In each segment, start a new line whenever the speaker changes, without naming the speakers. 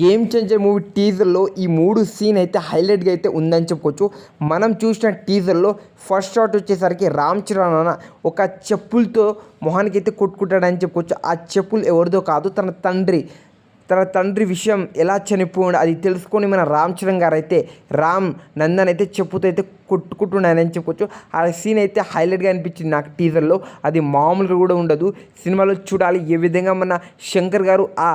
Game changer movie టీజర్లో ఈ మూడు సీన్ అయితే హైలైట్గా అయితే ఉందని చెప్పుకోవచ్చు. మనం చూసిన టీజర్లో ఫస్ట్ షాట్ వచ్చేసరికి రామ్ చరణ్ అన్న ఒక చెప్పులతో మొహానికి అయితే కొట్టుకుంటాడని చెప్పుకోవచ్చు. ఆ చెప్పులు ఎవరిదో కాదు తన తండ్రి. తన తండ్రి విషయం ఎలా చనిపోయాడు అది తెలుసుకొని మన రామ్ చరణ్ గారు అయితే రామ్ నందన్ అయితే చెప్పుతో అయితే కొట్టుకుంటున్నాడని చెప్పుకోవచ్చు. ఆ సీన్ అయితే హైలైట్గా అనిపించింది నాకు టీజర్లో అది మామూలుగా కూడా ఉండదు. సినిమాలో చూడాలి. ఏ విధంగా మన శంకర్ గారు ఆ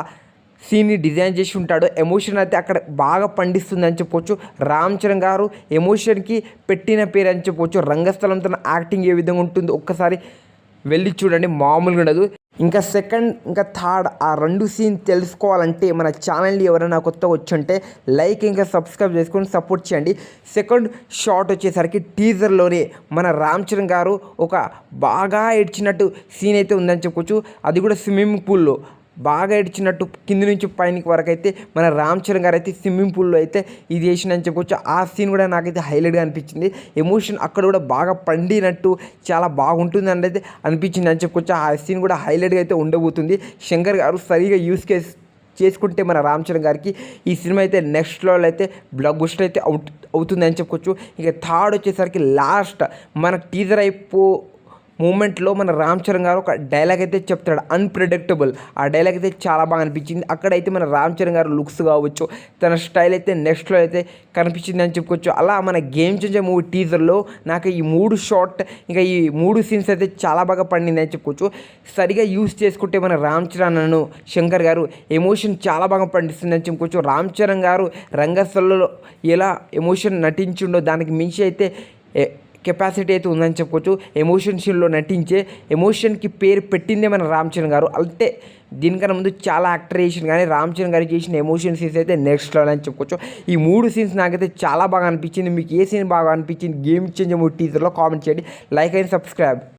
సీన్ని డిజైన్ చేసి ఉంటాడు ఎమోషన్ అయితే అక్కడ బాగా పండిస్తుంది అని చెప్పొచ్చు. రామ్ చరణ్ గారు ఎమోషన్కి పెట్టిన పేరు అని చెప్పొచ్చు. రంగస్థలం తన యాక్టింగ్ ఏ విధంగా ఉంటుందో ఒక్కసారి వెళ్ళి చూడండి. మామూలుగా ఉండదు. ఇంకా సెకండ్ ఇంకా థర్డ్ ఆ రెండు సీన్ తెలుసుకోవాలంటే మన ఛానల్ని ఎవరైనా కొత్తగా వచ్చుంటే లైక్ ఇంకా సబ్స్క్రైబ్ చేసుకొని సపోర్ట్ చేయండి. సెకండ్ షాట్ వచ్చేసరికి టీజర్లోనే మన రామ్ చరణ్ గారు ఒక బాగా ఏడ్చినట్టు సీన్ అయితే ఉందని చెప్పొచ్చు. అది కూడా స్విమ్మింగ్ పూల్లో. బాగా ఏడ్చినట్టు కింది నుంచి పైనకి వరకు అయితే మన రామ్ చరణ్ గారు అయితే స్విమ్మింగ్ పూల్లో అయితే ఇది చేసిందని చెప్పుకోవచ్చు ఆ సీన్ కూడా నాకైతే హైలైట్గా అనిపించింది. ఎమోషన్ అక్కడ కూడా బాగా పండినట్టు చాలా బాగుంటుంది అని అయితే అనిపించింది అని చెప్పుకోవచ్చు ఆ సీన్ కూడా హైలైట్గా అయితే ఉండబోతుంది. శంకర్ గారు సరిగా యూస్ కేస్ చేసుకుంటే మన రామ్ చరణ్ గారికి ఈ సినిమా అయితే నెక్స్ట్ లెవెల్ అయితే బ్లాక్ బస్టర్ అయితే అవుట్ అవుతుంది అని చెప్పుకోవచ్చు ఇక థర్డ్ వచ్చేసరికి లాస్ట్ మన టీజర్ అయిపో మూమెంట్లో మన రామ్ చరణ్ గారు ఒక డైలాగ్ అయితే చెప్తాడు అన్ప్రిడిక్టబుల్ ఆ డైలాగ్ అయితే చాలా బాగా అనిపించింది. అక్కడైతే మన రామ్ చరణ్ గారు లుక్స్ కావచ్చు తన స్టైల్ అయితే నెక్స్ట్లో అయితే కనిపించింది అని చెప్పుకోవచ్చు. అలా మన గేమ్ చేంజర్ మూవీ టీజర్లో నాకు ఈ మూడు షార్ట్ ఇంకా ఈ మూడు సీన్స్ అయితే చాలా బాగా పండింది అని చెప్పుకోవచ్చు. సరిగా యూస్ చేసుకుంటే మన రామ్ చరణ్ అను శంకర్ గారు ఎమోషన్ చాలా బాగా పండిస్తుంది అని చెప్పుకోవచ్చు. రామ్ చరణ్ గారు రంగస్థలంలో ఎలా ఎమోషన్ నటించిండో దానికి మించి అయితే ఏ- కెపాసిటీ అయితే ఉందని చెప్పుకోవచ్చు. ఎమోషన్ సీన్లో నటించే ఎమోషన్కి పేరు పెట్టిందే మన రామ్ చరణ్ గారు. అంటే దీనికన్నా ముందు చాలా యాక్టర్ చేసిన కానీ రామ్ చరణ్ గారు చేసిన ఎమోషన్ సీన్స్ అయితే నెక్స్ట్ లెవెల్ అని చెప్పుకోవచ్చు. ఈ మూడు సీన్స్ నాకైతే చాలా బాగా అనిపించింది. మీకు ఏ సీన్ బాగా అనిపించింది? గేమ్ చేంజ్ మూడు టీజర్లో కామెంట్ చేయండి. Like and subscribe